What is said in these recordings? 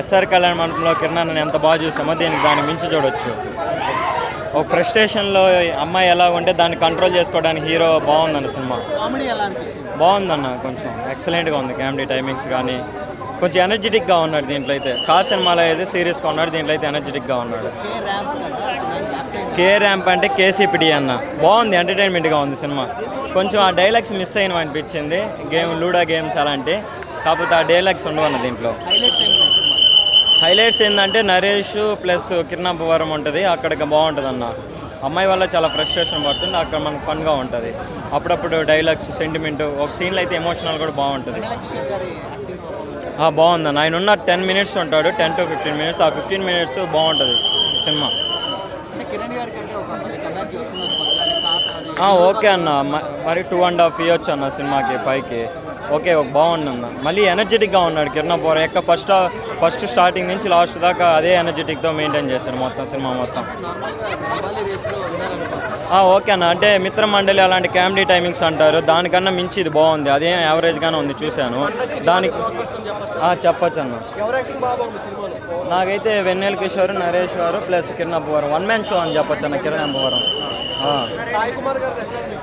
SR Kalyan మండపంలో కిరణ్ ఎంత బాగా చూసామో దీనికి దాన్ని మించి చూడొచ్చు. ఒక ఫ్రస్ట్రేషన్లో అమ్మాయి ఎలా ఉంటే దాన్ని కంట్రోల్ చేసుకోవడానికి హీరో బాగుందన్న సినిమా. బాగుందన్న కొంచెం ఎక్సలెంట్గా ఉంది కామెడీ టైమింగ్స్ కానీ కొంచెం ఎనర్జెటిక్గా ఉన్నాడు దీంట్లో అయితే. కా సినిమాలో అయితే సీరియస్గా ఉన్నాడు దీంట్లో అయితే ఎనర్జెటిక్గా ఉన్నాడు. కే ర్యాంప్ అంటే కేసీపీడి అన్న. బాగుంది ఎంటర్టైన్మెంట్గా ఉంది సినిమా. కొంచెం ఆ డైలాగ్స్ మిస్ అయిన అనిపించింది గేమ్ లూడో గేమ్స్ అలాంటి. కాకపోతే ఆ డైలాగ్స్ ఉండవన్న దీంట్లో. హైలైట్స్ ఏంటంటే నరేష్ ప్లస్ కిరణాపవరం ఉంటుంది. అక్కడికి బాగుంటుంది అన్న అమ్మాయి వల్ల చాలా ఫ్రస్ట్రేషన్ పడుతుంది. అక్కడ మనకు ఫన్గా ఉంటుంది. అప్పుడప్పుడు డైలాగ్స్ సెంటిమెంట్ ఒక సీన్లో అయితే ఎమోషనల్ కూడా బాగుంటుంది. బాగుందన్న. ఆయన ఉన్న టెన్ మినిట్స్ ఉంటాడు. Ten to fifteen minutes. ఆ ఫిఫ్టీన్ మినిట్స్ బాగుంటుంది సినిమా. ఓకే అన్న. మరి టూ అండ్ హాఫ్ ఇవ్వచ్చు అన్న సినిమాకి ఫైవ్కి ఓకే బాగుంది మళ్ళీ ఎనర్జెటిక్గా ఉన్నాడు కిరణ్ పోర ఎక్క ఫస్ట్ ఫస్ట్ స్టార్టింగ్ నుంచి లాస్ట్ దాకా అదే ఎనర్జెటిక్తో మెయింటైన్ చేశాడు మొత్తం సినిమా మొత్తం. ఓకే అన్న. అంటే మిత్ర మండలి అలాంటి కామెడీ టైమింగ్స్ అంటారు. దానికన్నా మించి ఇది బాగుంది. అదే యావరేజ్గానే ఉంది చూశాను. దానికి చెప్పచ్చు చెప్పొచ్చు అన్న. నాకైతే వెన్నెల కిషోర్ నరేష్ గారు plus Kiran one man show అని చెప్పొచ్చు అన్న కిరణ్ అబ్బవరం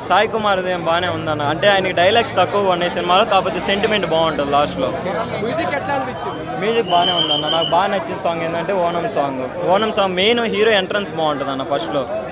సాయి కుమార్ ఏం బాగానే ఉందన్న. అంటే ఆయనకి డైలాగ్స్ తక్కువగా ఉన్నాయి సినిమాలో కాకపోతే సెంటిమెంట్ బాగుంటుంది లాస్ట్లో. మ్యూజిక్ మ్యూజిక్ బాగానే ఉందన్న. నాకు బాగా నచ్చిన సాంగ్ ఏంటంటే Onam song. Onam song main hero entrance బాగుంటుంది అన్న ఫస్ట్లో.